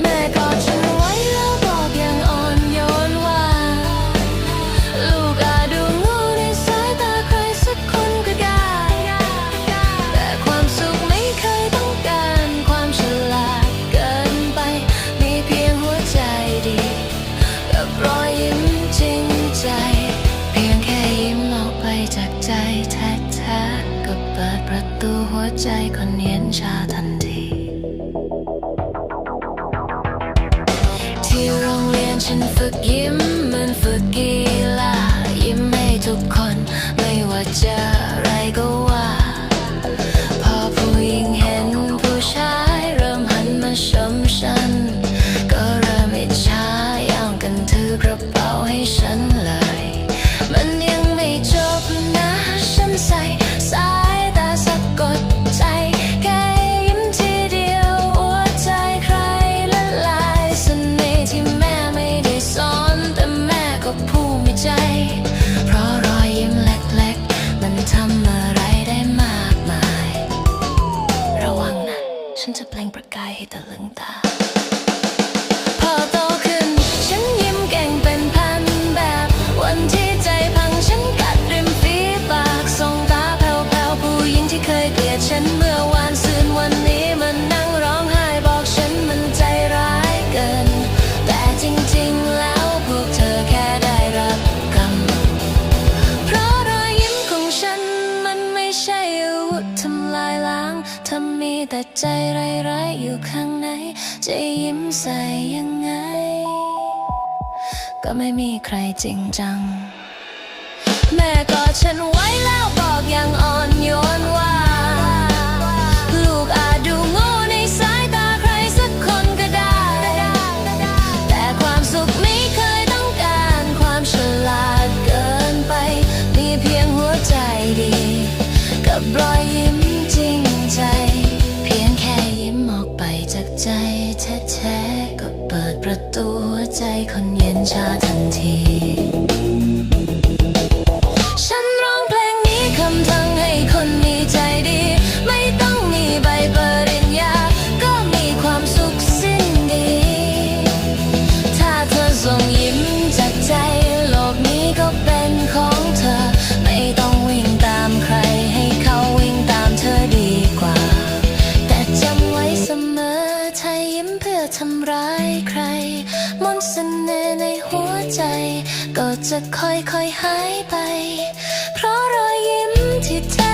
แม่กอดฉันไว้แล้วบอกอย่างอ่อนโยนว่า ลูกอาจดูโงูในสายตาใครสักคนก็ได้ แต่ความสุขไม่เคยต้องการความฉลาดเกินไป มีเพียงหัวใจดี กับรอยยิ้มจริงใจ เพียงแค่ยิ้มออกไปจากใจแท้ๆก็เปิดประตูหัวใจคนเย็นชาทันที รง จะเปล่งประกายให้ตะลึงตาพอ ล้ามีแต่ใจร้ายๆอยู่ข้างใน จะยิ้มใส่ยังไง ก็ไม่มีใครจริงจัง แม่กอดฉันไว้แล้วบอกอย่างอ่อนโยนว่า ลูกอาจดูโง่ในสายตาใครสักคนก็ได้ แต่ความสุขไม่เคยต้องการความฉลาดเกินไป มีเพียงหัวใจดี กับรอยยิ้ม ช ทำร้ายใคร มนต์เสน่ห์ในหัวใจ ก็จะค่อยๆหายไป เพราะรอยยิ้มที่เธอ